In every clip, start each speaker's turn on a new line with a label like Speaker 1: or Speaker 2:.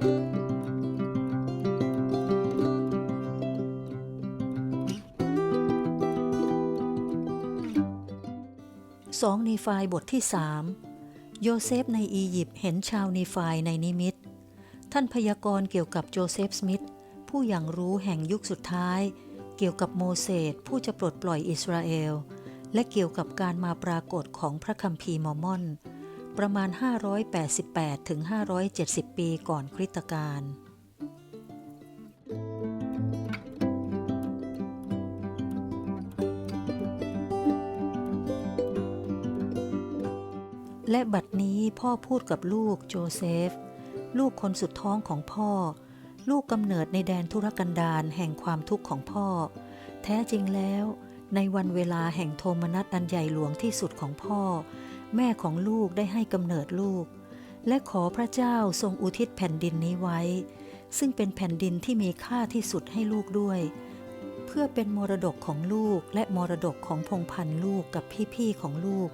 Speaker 1: สองนีฟายบทที่สามโยเซฟในอียิปต์เห็นชาวนีฟายในนิมิต ท่านพยากรณ์เกี่ยวกับโจเซฟสมิธผู้อย่างรู้แห่งยุคสุดท้าย เกี่ยวกับโมเสสผู้จะปลดปล่อยอิสราเอล และเกี่ยวกับการมาปรากฏของพระคัมภีร์มอร์มอน ประมาณ 588 ถึง 570 ปีก่อนคริสตกาลและบัดนี้พ่อพูดกับลูกโจเซฟ ลูกคนสุดท้องของพ่อ ลูกกำเนิดในแดนทุรกันดารแห่งความทุกข์ของพ่อ แท้จริงแล้ว ในวันเวลาแห่งโทมนัสอันใหญ่หลวงที่สุดของพ่อ แม่ของลูกได้ให้กำเนิดลูก และขอพระเจ้าทรงอุทิศแผ่นดินนี้ไว้ ซึ่งเป็นแผ่นดินที่มีค่าที่สุดให้ลูกด้วย เพื่อเป็นมรดกของลูกและมรดกของพงพันลูกกับพี่ๆของลูก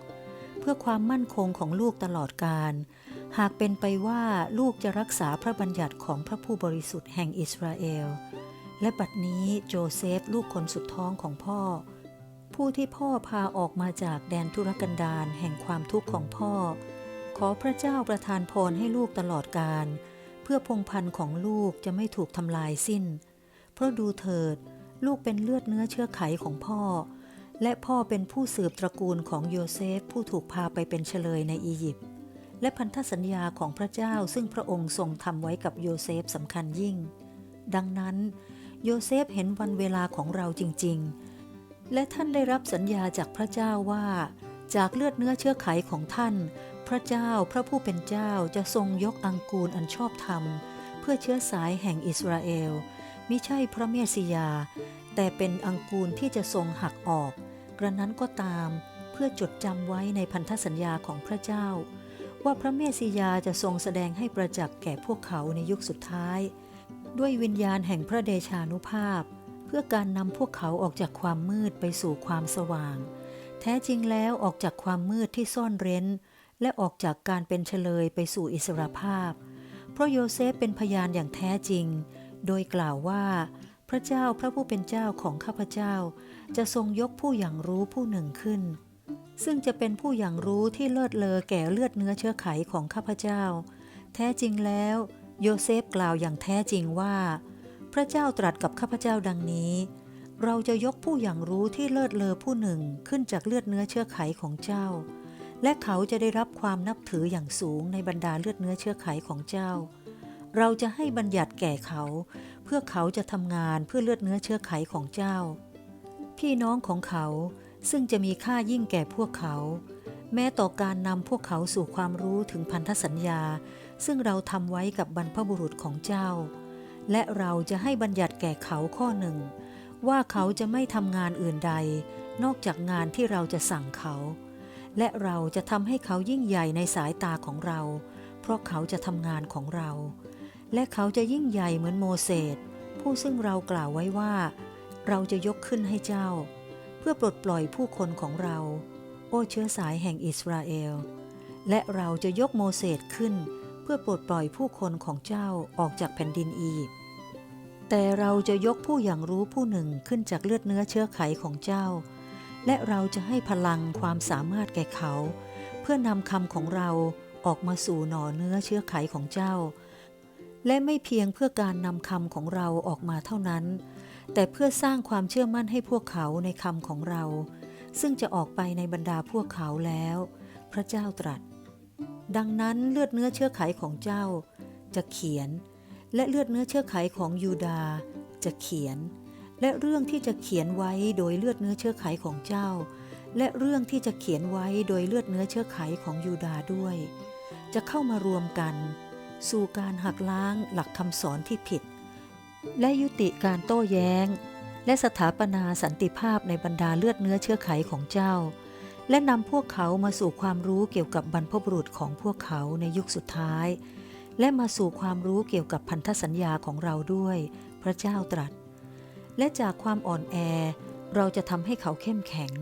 Speaker 1: เพื่อความมั่นคงของลูกตลอดกาลหากเป็นไปว่าลูกจะรักษาพระบัญญัติของพระผู้บริสุทธิ์แห่งอิสราเอล และบัดนี้โจเซฟลูกคนสุดท้องของพ่อ ผู้ที่พ่อพาออกมาจากแดนทุรกันดารแห่งความทุกข์ของพ่อ ขอพระเจ้าประทานพรให้ลูกตลอดกาลเพื่อพงพันธุ์ของลูกจะไม่ถูกทำลายสิ้น เพราะดูเถิด ลูกเป็นเลือดเนื้อเชื้อไขของพ่อ และพ่อเป็นผู้สืบตระกูลของโยเซฟผู้ถูกพาไปเป็นเฉลยในอียิปต์และพันธสัญญาของพระเจ้าซึ่งพระองค์ทรงทำไว้กับโยเซฟสำคัญยิ่ง ดังนั้น โยเซฟเห็นวันเวลาของเราจริง ๆ และท่านได้รับสัญญาจากพระเจ้าว่า จากเลือดเนื้อเชื้อไขของท่าน พระเจ้าพระผู้เป็นเจ้าจะทรงยกอังกูลอันชอบธรรม เพื่อเชื้อสายแห่งอิสราเอลมิใช่พระเมสสิยา แต่เป็นอังกูลที่จะทรงหักออก กระนั้นก็ตามเพื่อจดจำไว้ในพันธสัญญาของพระเจ้า ว่าพระเมสสิยาจะทรงแสดงให้ประจักษ์แก่พวกเขาในยุคสุดท้าย ด้วยวิญญาณแห่งพระเดชานุภาพ พื่อการนำพวกเขาออกจากความมืดไปสู่ความสว่าง แท้จริงแล้วออกจากความมืดที่ซ่อนเร้น และออกจากการเป็นเฉลยไปสู่อิสรภาพ เพราะโยเซฟเป็นพยานอย่างแท้จริง โดยกล่าวว่า พระเจ้าพระผู้เป็นเจ้าของข้าพเจ้า จะทรงยกผู้อย่างรู้ผู้หนึ่งขึ้น ซึ่งจะเป็นผู้อย่างรู้ที่เลิศเลอแก่เลือดเนื้อเชื้อไขของข้าพเจ้า แท้จริงแล้ว โยเซฟกล่าวอย่างแท้จริงว่า พระเจ้าตรัสกับข้าพเจ้าดังนี้ เราจะยกผู้อย่างรู้ที่เลิศเลอผู้หนึ่งขึ้นจากเลือดเนื้อเชื้อไขของเจ้า และเขาจะได้รับความนับถืออย่างสูงในบรรดาเลือดเนื้อเชื้อไขของเจ้า เราจะให้บัญญัติแก่เขา เพื่อเขาจะทำงานเพื่อเลือดเนื้อเชื้อไขของเจ้า พี่น้องของเขาซึ่งจะมีค่ายิ่งแก่พวกเขา แม้ต่อการนำพวกเขาสู่ความรู้ถึงพันธสัญญา ซึ่งเราทำไว้กับบรรพบุรุษของเจ้า และเราจะให้บัญญัติแก่เขาข้อหนึ่ง ว่าเขาจะไม่ทำงานอื่นใด นอกจากงานที่เราจะสั่งเขา และเราจะทำให้เขายิ่งใหญ่ในสายตาของเรา เพราะเขาจะทำงานของเรา และเขาจะยิ่งใหญ่เหมือนโมเสสผู้ซึ่งเรากล่าวไว้ว่า เราจะยกขึ้นให้เจ้า เพื่อปลดปล่อยผู้คนของเรา โอ้เชื้อสายแห่งอิสราเอล และเราจะยกโมเสสขึ้น เพื่อปลดปล่อยผู้คนของเจ้าออกจากแผ่นดินอียิปต์แต่เราจะยกผู้อย่างรู้ผู้หนึ่งขึ้นจากเลือดเนื้อเชื้อไขของเจ้า และเราจะให้พลังความสามารถแก่เขา เพื่อนำคำของเราออกมาสู่หน่อเนื้อเชื้อไขของเจ้า และไม่เพียงเพื่อการนำคำของเราออกมาเท่านั้น แต่เพื่อสร้างความเชื่อมั่นให้พวกเขาในคำของเรา ซึ่งจะออกไปในบรรดาพวกเขาแล้ว พระเจ้าตรัส ดังนั้นเลือดเนื้อเชื้อไขของเจ้า จะเขียน และเลือดเนื้อเชื้อไขของยูดาจะเขียน และเรื่องที่จะเขียนไว้โดยเลือดเนื้อเชื้อไขของเจ้า และเรื่องที่จะเขียนไว้โดยเลือดเนื้อเชื้อไขของยูดาด้วย จะเข้ามารวมกัน สู่การหักล้างหลักคำสอนที่ผิด และยุติการโต้แย้ง และสถาปนาสันติภาพในบรรดาเลือดเนื้อเชื้อไขของเจ้า และนำพวกเขามาสู่ความรู้เกี่ยวกับบรรพบุรุษของพวกเขาในยุคสุดท้าย และมาสู่ความรู้เกี่ยวกับพันธสัญญาของเราด้วย พระเจ้าตรัส และจากความอ่อนแอเราจะทำให้เขาเข้มแข็ง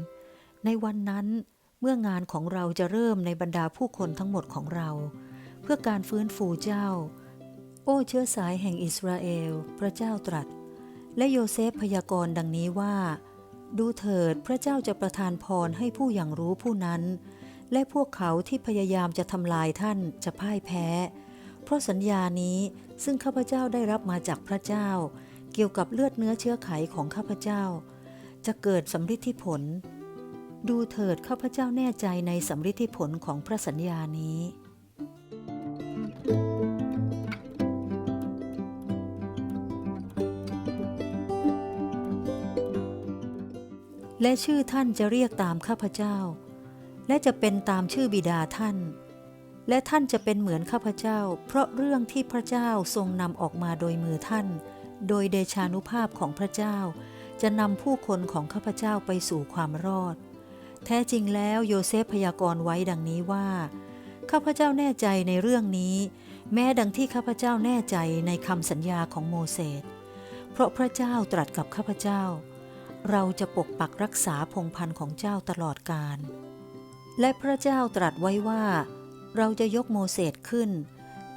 Speaker 1: ในวันนั้นเมื่องานของเราจะเริ่มในบรรดาผู้คนทั้งหมดของเรา เพื่อการฟื้นฟูเจ้า โอ้เชื้อสายแห่งอิสราเอล พระเจ้าตรัส และโยเซฟพยากรณ์ดังนี้ว่า ดูเถิดพระเจ้าจะประทานพรให้ผู้อย่างรู้ผู้นั้น และพวกเขาที่พยายามจะทำลายท่านจะพ่ายแพ้ เพราะสัญญานี้ซึ่งข้าพเจ้าได้รับมาจากพระเจ้า เกี่ยวกับเลือดเนื้อเชื้อไขของข้าพเจ้า จะเกิดสำฤทธิผล ดูเถิดข้าพเจ้าแน่ใจในสำฤทธิผลของพระสัญญานี้ และชื่อท่านจะเรียกตามข้าพเจ้า และจะเป็นตามชื่อบิดาท่าน และท่านจะเป็นเหมือนข้าพเจ้า เพราะเรื่องที่พระเจ้าทรงนำออกมาโดยมือท่าน โดยเดชานุภาพของพระเจ้า จะนำผู้คนของข้าพเจ้าไปสู่ความรอด แท้จริงแล้วโยเซฟพยากรณ์ไว้ดังนี้ว่า ข้าพเจ้าแน่ใจในเรื่องนี้ แม้ดังที่ข้าพเจ้าแน่ใจในคำสัญญาของโมเสสเพราะพระเจ้าตรัสกับข้าพเจ้า เราจะปกปักรักษาพงพันธ์ของเจ้าตลอดกาล และพระเจ้าตรัสไว้ว่า เราจะยกโมเสสขึ้น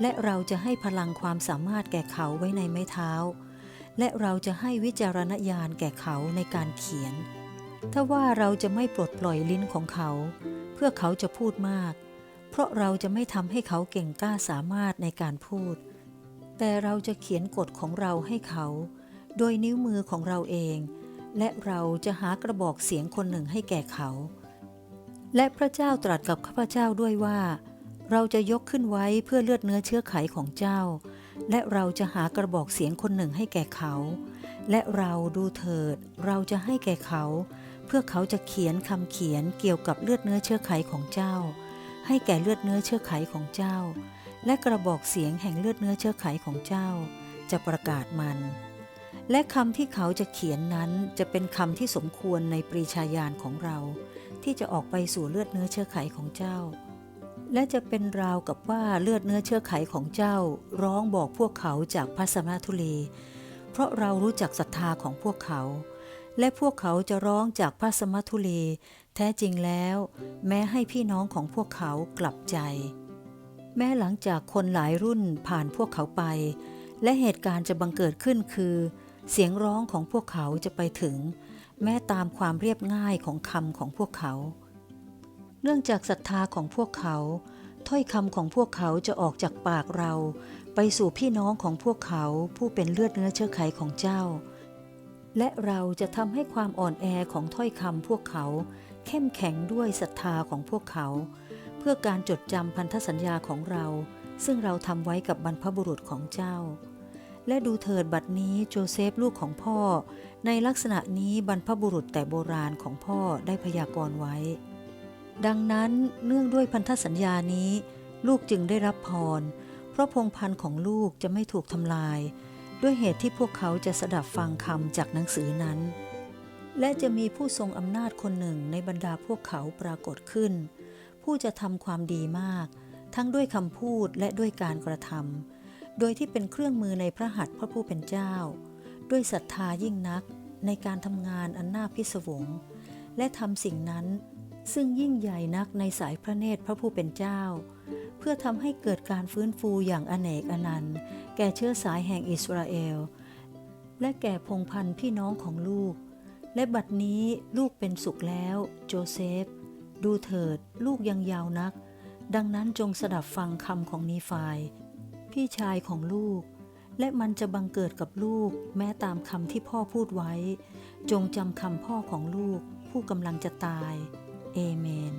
Speaker 1: และเราจะให้พลังความสามารถแก่เขาไว้ในไม้เท้า และเราจะให้วิจารณญาณแก่เขาในการเขียน ถ้าว่าเราจะไม่ปลดปล่อยลิ้นของเขา เพื่อเขาจะพูดมาก เพราะเราจะไม่ทำให้เขาเก่งกล้าสามารถในการพูด แต่เราจะเขียนกฎของเราให้เขา โดยนิ้วมือของเราเอง และเราจะหากระบอกเสียงคนหนึ่งให้แก่เขา และพระเจ้าตรัสกับข้าพเจ้าด้วยว่า เราจะยกขึ้นไว้เพื่อเลือดเนื้อเชื้อไขของเจ้า และเราจะหากระบอกเสียงคนหนึ่งให้แก่เขา และเราดูเถิด เราจะให้แก่เขา เพื่อเขาจะเขียนคำเขียนเกี่ยวกับเลือดเนื้อเชื้อไขของเจ้า ให้แก่เลือดเนื้อเชื้อไขของเจ้า และกระบอกเสียงแห่งเลือดเนื้อเชื้อไขของเจ้า จะประกาศมัน และคำที่เขาจะเขียนนั้นจะเป็นคำที่สมควรในปรีชาญาณของเรา ที่จะออกไปสู่เลือดเนื้อเชื้อไขของเจ้า และจะเป็นราวกับว่าเลือดเนื้อเชื้อไขของเจ้า ร้องบอกพวกเขาจากพระสมณทุลีเพราะเรารู้จักศรัทธาของพวกเขา และพวกเขาจะร้องจากพระสมณทุลีแท้จริงแล้ว แม้ให้พี่น้องของพวกเขากลับใจ แม้หลังจากคนหลายรุ่นผ่านพวกเขาไป และเหตุการณ์จะบังเกิดขึ้นคือ เสียงร้องของพวกเขาจะไปถึง แม้ตามความเรียบง่ายของคำของพวกเขา เนื่องจากศรัทธาของพวกเขา ถ้อยคำของพวกเขาจะออกจากปากเรา ไปสู่พี่น้องของพวกเขาผู้เป็นเลือดเนื้อเชื้อไขของเจ้า และเราจะทำให้ความอ่อนแอของถ้อยคำพวกเขา เข้มแข็งด้วยศรัทธาของพวกเขา เพื่อการจดจำพันธสัญญาของเรา ซึ่งเราทำไว้กับบรรพบุรุษของเจ้า และดูเถิดบัดนี้โจเซฟลูกของพ่อ ในลักษณะนี้บรรพบุรุษแต่โบราณของพ่อได้พยากรณ์ไว้ ดังนั้นเนื่องด้วยพันธสัญญานี้ ลูกจึงได้รับพร เพราะพงพันธ์ของลูกจะไม่ถูกทำลาย ด้วยเหตุที่พวกเขาจะสดับฟังคำจากหนังสือนั้น และจะมีผู้ทรงอำนาจคนหนึ่งในบรรดาพวกเขาปรากฏขึ้น ผู้จะทำความดีมาก ทั้งด้วยคำพูดและด้วยการกระทำ โดยที่เป็นเครื่องมือในพระหัตถ์พระผู้เป็นเจ้า ด้วยศรัทธายิ่งนักในการทำงานอันน่าพิศวง และทำสิ่งนั้นซึ่งยิ่งใหญ่นักในสายพระเนตรพระผู้เป็นเจ้า เพื่อทำให้เกิดการฟื้นฟูอย่างอเนกอนันต์ แก่เชื้อสายแห่งอิสราเอล และแก่พงพันธ์พี่น้องของลูก และบัดนี้ลูกเป็นสุขแล้ว โจเซฟ ดูเถิด ลูกยังยาวนัก ดังนั้นจงสดับฟังคำของนีฟาย พี่ชายของลูก และมันจะบังเกิดกับลูก แม้ตามคำที่พ่อพูดไว้ จงจำคำพ่อของลูก ผู้กำลังจะตาย เอเมน